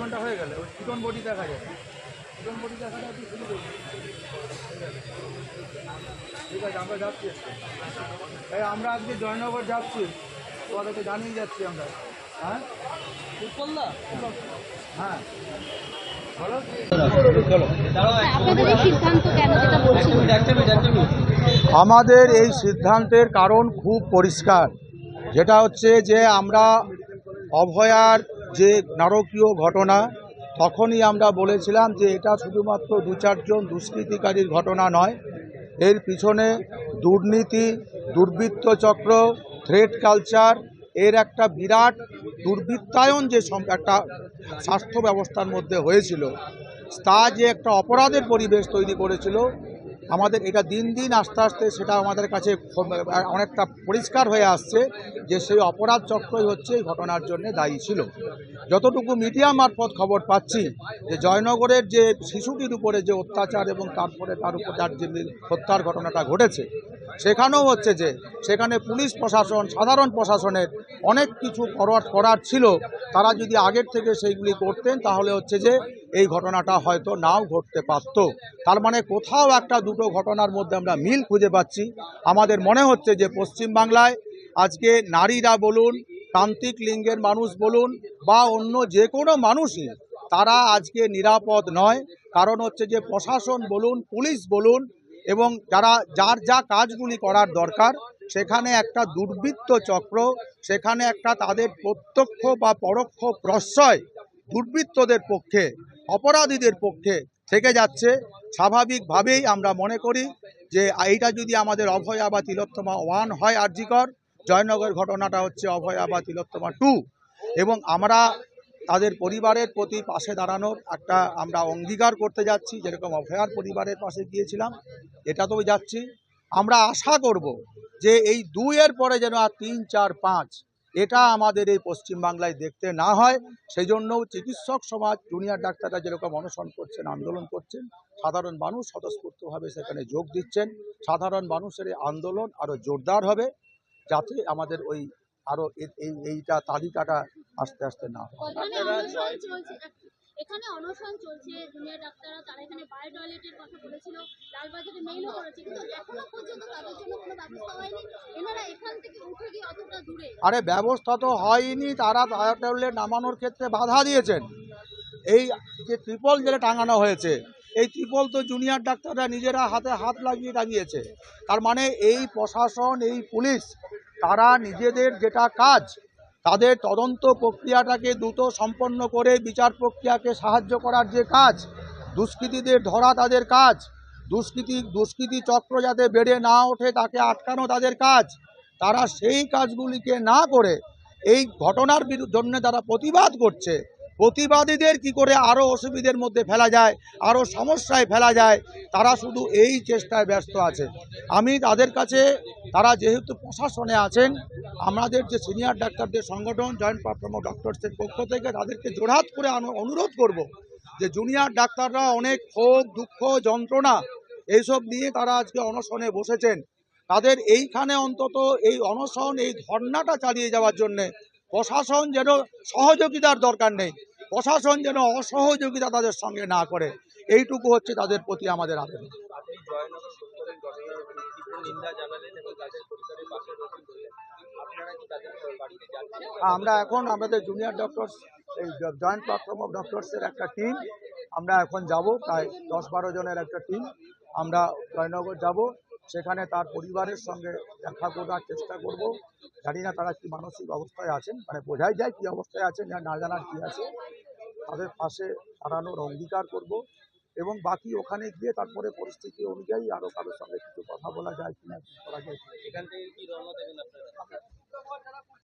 ঘণ্টা হয়ে গেল ওই চিকন বডি দেখা যায়। চিকন বডি দেখা যায় শুরু করবি ঠিক আছে আমরা যাচ্ছি আজকে। এই আমরা আজকে জয়নগর যাচ্ছি তোমাদেরকে জানিয়ে যাচ্ছি আমরা। হ্যাঁ? হ্যাঁ। আমাদের এই সিদ্ধান্তের কারণ খুব পরিষ্কার। যেটা হচ্ছে যে আমরা অভয়ার যে নারকীয় ঘটনা, তখনই আমরা বলেছিলাম যে এটা শুধুমাত্র দু চারজন দুষ্কৃতিকারীর ঘটনা নয়, এর পিছনে দুর্নীতি, দুর্বৃত্ত চক্র থ্রেড কালচার এর একটা বিরাট দুর্বৃত্তায়ন যে একটা স্বাস্থ্য ব্যবস্থার মধ্যে হয়েছিল, তা যে একটা অপরাধের পরিবেশ তৈরি করেছিল আমাদের এটা দিন দিন আস্তে আস্তে সেটা আমাদের কাছে অনেকটা পরিষ্কার হয়ে আসছে যে সেই অপরাধ চক্রই হচ্ছে এই ঘটনার জন্য দায়ী ছিল। যতটুকু মিডিয়া মারফত খবর পাচ্ছি যে জয়নগরের যে শিশুটির উপরে যে অত্যাচার এবং তারপরে তার উপর তার যে হত্যার ঘটনাটা ঘটেছে, সেখানেও হচ্ছে যে সেখানে পুলিশ প্রশাসন, সাধারণ প্রশাসনের অনেক কিছু করার করার ছিল। তারা যদি আগের থেকে সেইগুলি করতেন তাহলে হচ্ছে যে এই ঘটনাটা হয়তো নাও ঘটতে পারত। তার মানে কোথাও একটা দুটো ঘটনার মধ্যে আমরা মিল খুঁজে পাচ্ছি। আমাদের মনে হচ্ছে যে পশ্চিমবাংলায় আজকে নারীরা বলুন, প্রান্তিক লিঙ্গের মানুষ বলুন বা অন্য যে কোনো মানুষই, তারা আজকে নিরাপদ নয়। কারণ হচ্ছে যে প্রশাসন বলুন, পুলিশ বলুন এবং যারা, যার যা কাজগুলি করার দরকার, সেখানে একটা দুর্বৃত্ত চক্র, সেখানে একটা তাদের প্রত্যক্ষ বা পরোক্ষ প্রশ্রয় দুর্বৃত্তদের পক্ষে। অপরাধীদের পক্ষে থেকে যাচ্ছে। স্বাভাবিকভাবেই আমরা মনে করি যে এইটা যদি আমাদের অভয়া বা তিলোত্তমা ওয়ান হয় আরজিকর, জয়নগর ঘটনাটা হচ্ছে অভয়া বা তিলোত্তমা টু। এবং আমরা তাদের পরিবারের প্রতি পাশে দাঁড়ানোর একটা আমরা অঙ্গীকার করতে যাচ্ছি, যেরকম অভয়ার পরিবারের পাশে গিয়েছিলাম, এটাতেও যাচ্ছি। আমরা আশা করব যে এই দুইয়ের পরে যেন আর তিন, চার, পাঁচ এটা আমাদের এই পশ্চিমবাংলায় দেখতে না হয়। সেই জন্য চিকিৎসক সমাজ, জুনিয়র ডাক্তাররা যেরকম অনশন করছেন, আন্দোলন করছেন, সাধারণ মানুষ স্বতঃস্ফূর্তভাবে সেখানে যোগ দিচ্ছেন। সাধারণ মানুষের এই আন্দোলন আরও জোরদার হবে যাতে আমাদের ওই আরও এই, এইটা তালিকাটা আস্তে আস্তে না হয়। এখানে অনশন চলছে জুনিয়র ডাক্তাররা, তারা এখানে বায়ো টয়লেটের কথা বলেছিল লালবাজারে মেইলও করেছে, কিন্তু এখনও পর্যন্ত তাদের জন্য কোনো ব্যবস্থা হয়নি। এনারা এখান থেকে উঠে গিয়ে অতটা দূরে। আরে, ব্যবস্থা তো হয়নি, তারা বায়োট্যাবলেট নামানোর ক্ষেত্রে বাধা দিয়েছেন। এই যে ত্রিপল যেটা টাঙানো হয়েছে, এই ত্রিপল তো জুনিয়র ডাক্তাররা নিজেরা হাতে হাত লাগিয়ে টাঙিয়েছে। তার মানে এই প্রশাসন, এই পুলিশ, তারা নিজেদের যেটা কাজ তাদের তদন্ত প্রক্রিয়াটাকে দ্রুত সম্পন্ন করে বিচার প্রক্রিয়াকে সাহায্য করার যে কাজ, দুষ্কৃতীদের ধরা তাদের কাজ, দুষ্কৃতি দুষ্কৃতি চক্র যাতে বেড়ে না ওঠে তাকে আটকানো তাদের কাজ, তারা সেই কাজগুলিকে না করে এই ঘটনার বিরুদ্ধে তারা প্রতিবাদ করছে প্রতিবাদীদের কি করে আরও অসুবিধের মধ্যে ফেলা যায় আরও সমস্যায় ফেলা যায়, তারা শুধু এই চেষ্টায় ব্যস্ত আছে। আমি তাদের কাছে, তারা যেহেতু প্রশাসনে আছেন, আমাদের যে সিনিয়র ডাক্তারদের সংগঠন, জয়েন্ট পারফর্ম ডক্টরসের পক্ষ থেকে তাদেরকে জোরহাত করে অনুরোধ করব যে জুনিয়র ডাক্তাররা অনেক ক্ষোভ, দুঃখ, যন্ত্রণা, এইসব নিয়ে তারা আজকে অনশনে বসেছেন। তাদের এইখানে অন্তত এই অনশন, এই ধর্নাটা চালিয়ে যাওয়ার জন্যে প্রশাসন যেন সহযোগিতার দরকার নেই। প্রশাসন যেন অসহযোগিতা তাদের সঙ্গে না করে, এইটুকু হচ্ছে তাদের প্রতি আমাদের আবেদন। আমরা এখন আমাদের জুনিয়র ডক্টরস এই জয়েন্ট প্ল্যাটফর্ম অফ ডক্টরসের একটা টিম আমরা এখন যাব, প্রায় দশ বারো জনের একটা টিম আমরা জয়নগর যাব, সেখানে তার পরিবারের সঙ্গে দেখা করার চেষ্টা করব। জানি না তারা কি মানসিক অবস্থায় আছেন মানে বোঝাই যায় কি অবস্থায় আছেন, না জানার কি আছে। তাদের পাশে দাঁড়ানোর অঙ্গীকার করব এবং বাকি ওখানে গিয়ে তারপরে পরিস্থিতি অনুযায়ী আরও কারোর সঙ্গে কিছু কথা বলা যায় কিনা, করা যায়